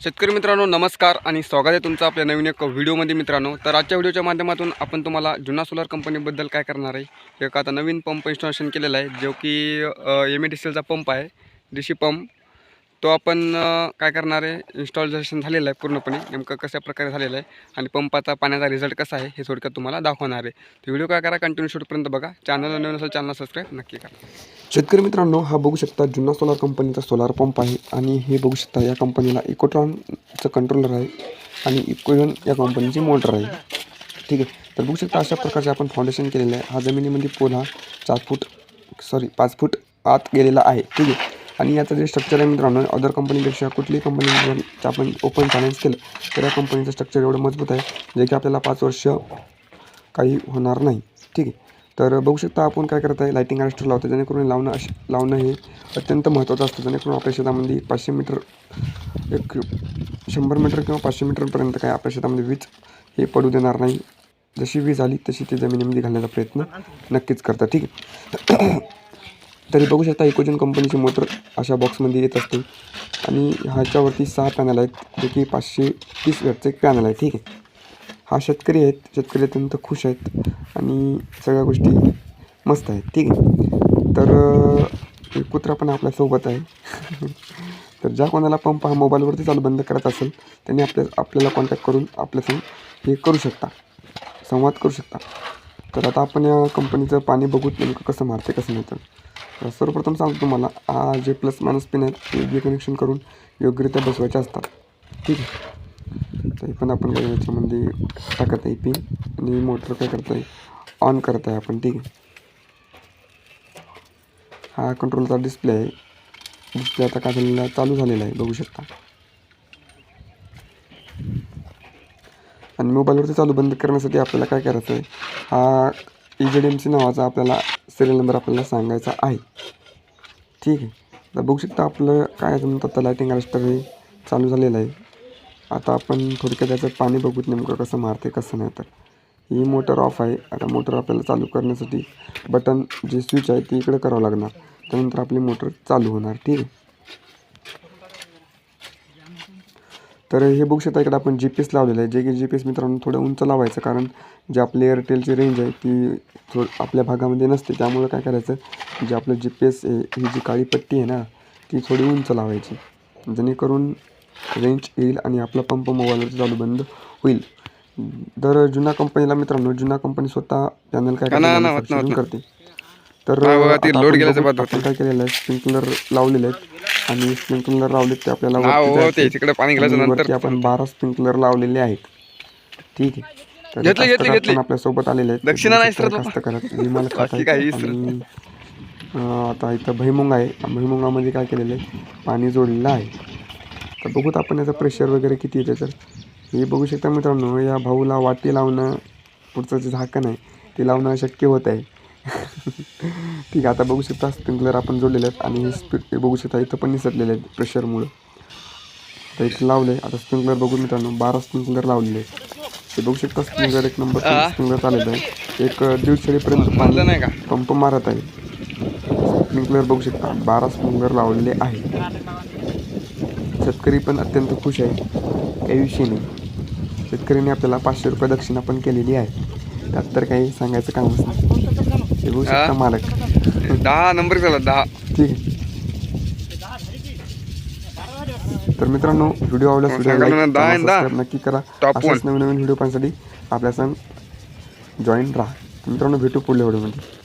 शेतकरी मित्रांनो नमस्कार आणि स्वागत आहे तुमचं आपल्या नवीन एक व्हिडिओमध्ये मित्रांनो. तर आजच्या व्हिडिओच्या माध्यमातून आपण तुम्हाला जुना सोलर कंपनीबद्दल काय करणार आहे? एक आता नवीन पंप इन्स्टॉलेशन केलेला आहे जो की एम ए डी सी एलचा पंप आहे डी सी पंप तो आपण काय करणार आहे? इन्स्टॉलेशन झालेलं आहे पूर्णपणे नेमकं कशा प्रकारे झालेलं आहे आणि पंपाचा पाण्याचा रिझल्ट कसा आहे हे थोडक्यात तुम्हाला दाखवणार आहे. तर व्हिडिओ काय करा कंटिन्यू शूटपर्यंत बघा. चॅनलला नवीन असेल चॅनल सबस्क्राईब नक्की करा. शेतकरी मित्रांनो हा बघू शकता जुना सोलार कंपनीचा सोलार पंप आहे आणि हे बघू शकता या कंपनीला इकोट्रॉनचं कंट्रोलर आहे आणि इकोयन या कंपनीची मोटर आहे. ठीक आहे? तर बघू शकता अशा प्रकारचे आपण फाउंडेशन केलेलं आहे. हा जमिनीमध्ये पोल हा चार फूट सॉरी पाच फूट आत गेलेला आहे. ठीक आहे? आणि याचं जे स्ट्रक्चर आहे मित्रांनो अदर कंपनीपेक्षा कुठलीही कंपनी जर आपण ओपन फायनान्स केलं तर या कंपनीचं स्ट्रक्चर एवढं मजबूत आहे जे की आपल्याला पाच वर्ष काही होणार नाही. ठीक आहे? तर बघू शकता आपण काय करत आहे? लायटिंग अरेस्टर लावतो जेणेकरून लावणं अश लावणं हे अत्यंत महत्त्वाचं असतं. जेणेकरून आपल्या शेतामध्ये पाचशे मीटर एक शंभर मीटर किंवा पाचशे मीटरपर्यंत काय आपल्या शेतामध्ये वीज हे पडू देणार नाही. जशी वीज आली तशी ते जमिनीमध्ये घालण्याचा प्रयत्न नक्कीच करतात. ठीक आहे. तरी बघू शकता इकोजन कंपनीची मोटर अशा बॉक्समध्ये येत असते. आणि ह्याच्यावरती सहा पॅनल आहेत. जे की पाचशे तीस वॅटचं एक पॅनल आहे. ठीक आहे. हा शेतकरी आहेत शेतकरी अत्यंत खुश आहेत आणि सगळ्या गोष्टी मस्त आहेत ठीक आहे. तर एक कुत्रा पण आपल्यासोबत आहे. तर ज्या कोणाला पंप हा मोबाईलवरती चालू बंद करत असेल त्यांनी आपल्या आपल्याला कॉन्टॅक्ट करून आपल्यासंग हे करू शकता. संवाद करू शकता. तर आता आपण या कंपनीचं पाणी बघू नेमकं कसं मारते कसं नाही तर. तर सर्वप्रथम सांगतो तुम्हाला हा जे प्लस मायनस पिन आहेत ते योग्य कनेक्शन करून योग्यरित्या बसवायचे असतात. ठीक आहे. तरी पण आपण बघा याच्यामध्ये टाकत आहे पिन आणि मोटर काय करत आहे ऑन करत आहे आपण ठीक आहे. हा कंट्रोलचा डिस्प्ले आहे. डिस्प्ले आता काय झालेला चालू झालेला आहे बघू शकता. आणि मोबाईलवरती चालू बंद करण्यासाठी आपल्याला काय करायचं आहे हा ई डी एम सी नावाचा आपल्याला सिरियल नंबर आपल्याला सांगायचा आहे. ठीक आहे. तर बघू शकता आपलं काय म्हणतात तर लायटिंग अरेस्टर हे चालू झालेलं आहे. आता आपण थोडक्यात त्याचं पाणी बघूत नेमकं कसं मारते कसं नाही तर. ही मोटर ऑफ आहे. आता मोटर आपल्याला चालू करण्यासाठी बटन जे स्विच आहे ते इकडे करावं लागणार. त्यानंतर आपली मोटर चालू होणार ठीक आहे? तर हे बघू शकता इकडे आपण जी पी एस लावलेलं आहे. जे की जी पी एस मित्रांनो थोडं उंच लावायचं कारण जे आपली एअरटेलची रेंज आहे ती थोड आपल्या भागामध्ये नसते. त्यामुळं काय करायचं जे आपलं जी पी एस आहे ही जी काळी पट्टी आहे ना ती थोडी उंच लावायची. जेणेकरून रेंज येईल आणि आपला पंप मोबाईलवरती चालू बंद होईल. तर जुना कंपनीला मित्रांनो जुना कंपनी स्वतः पॅनल काय करते, तर आपण काय केलेलं आहे स्प्रिंकलर लावलेले आहेत आणि स्प्रिंकलर लावलेत ते आपल्याला हा हो आपण बारा स्प्रिंकलर लावलेले आहेत. ठीक आहे. तर आपल्यासोबत आलेले आहेत. दक्षिणा आता इथं भैमुंग आहे. भैमुंगामध्ये काय केलेलं आहे? पाणी जोडलेलं आहे. तर बघूत आपण याचं प्रेशर वगैरे किती येते तर. हे बघू शकता मित्रांनो या भाऊला वाटी लावणं पुढचं जे झाकण आहे ते लावणं शक्य होत आहे. ठीक आहे आता बघू शकता स्प्रिंकलर आपण जोडलेले आहेत आणि हे स्पि हे बघू शकता इथं पण निसटलेले आहेत प्रेशरमुळं तर इथं लावले आता स्प्रिंकलर बघू मित्रांनो बारा स्प्रिंकलर लावलेले आहेत. हे बघू शकता स्प्रिंकलर एक नंबर स्प्रिंकलर चाललेलं आहे एक अं, दीड शेळीपर्यंत म्हणलं पाणी नाही का? पंप मारत आहे. स्प्रिंकलर बघू शकता बारा स्प्रिंकलर लावलेले आहे शेतकरी पण अत्यंत खुश आहे. विषय नाही. शेतकऱ्यांनी आपल्याला पाचशे रुपये दक्षिणा पण केलेली आहे. त्यात तर काही सांगायचं कामच नाही. हे बघू शकता. मालक. दहा नंबर झाला दहा. ठीक आहे. तर मित्रांनो व्हिडिओ. सबस्क्राईब नक्की करा. अशाच. नवीन नवीन व्हिडिओ पाहण्यासाठी आपल्या संग जॉईन राहा. तर मित्रांनो भेटू पुढल्या व्हिडिओमध्ये